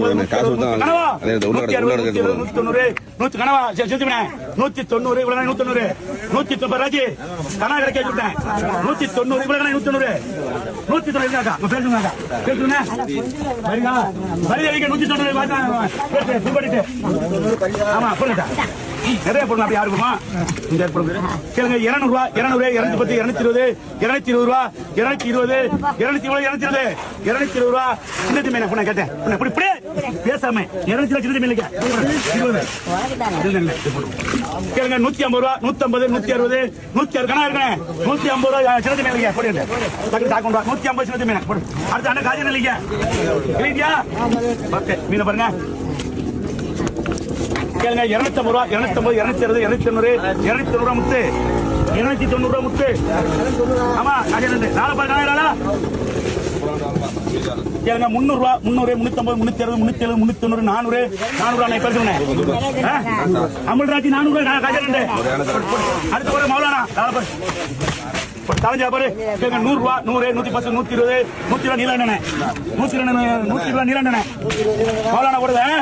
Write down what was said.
நூத்தி தொண்ணூறு. நூத்தி தொண்ணூறு நூத்தி தொண்ணூறு? கனா கிடைக்க சொல்லிட்டேன் நூத்தி தொண்ணூறு இவ்வளவு நூத்தி தொண்ணூறு? நூத்தி தொண்ணூறு பேசுங்க சரிங்களா சரி அடிக்க நூத்தி தொண்ணூறு ஆமா நிறைய பொருள் அப்படி யாருக்குமா இந்த கேளுங்க இருநூறு ரூபா இருநூறு இருநூத்தி பத்து இருநூத்தி இருபது இருநூத்தி இருபது ரூபா இருநூத்தி இருபது இருநூத்தி இருபது இருநூத்தி இருபது இருநூத்தி இருபது ரூபா. சின்ன தம்பி என்ன கேட்டேன். இப்படி, இப்படி பேசாம இருநூத்தி இருபது மீன் கேளுங்க நூத்தி ஐம்பது ரூபா நூத்தி ஐம்பது நூத்தி அறுபது நூத்தி அறுபது. கணா இருக்கேன் நூத்தி ஐம்பது ரூபா சின்ன தம்பி இல்லையா? போடுங்க டக்கு டாக்கு ரூபா நூத்தி ஐம்பது சின்னத்தி மீன். போடு. அடுத்த அண்ணன் காஜன் இல்லையா? இல்லையா? ஓகே. மீனை பாருங்க. கேளுங்க இருநூத்தி ரூபா இருநூத்தி ஐம்பது இருநூத்தி அறுபது இருநூத்தி தொண்ணூறு இருநூத்தி தொண்ணூறு முத்து இருநூத்தி தொண்ணூறு ரூபா முத்து ஆமா நாலு நாலு பாரு நாளா கேளுங்க முந்நூறு ரூபா முந்நூறு முன்னூத்தி ஐம்பது முன்னூத்தி அறுபது முன்னூத்தி எழுபது முன்னூத்தி தொண்ணூறு நானூறு நானூறு நான் பேசுறேன் அமல்ராஜ் நானூறு அடுத்த ஒரு மௌலானா நாளை பாரு. தலைஞ்சா பாரு. நூறு ரூபா நூறு நூத்தி பத்து நூத்தி இருபது நூத்தி இருபது நீலண்டனே. நூத்தி ரெண்டு நூத்தி இருபது நீலண்டனே. மௌலானா போடுவேன்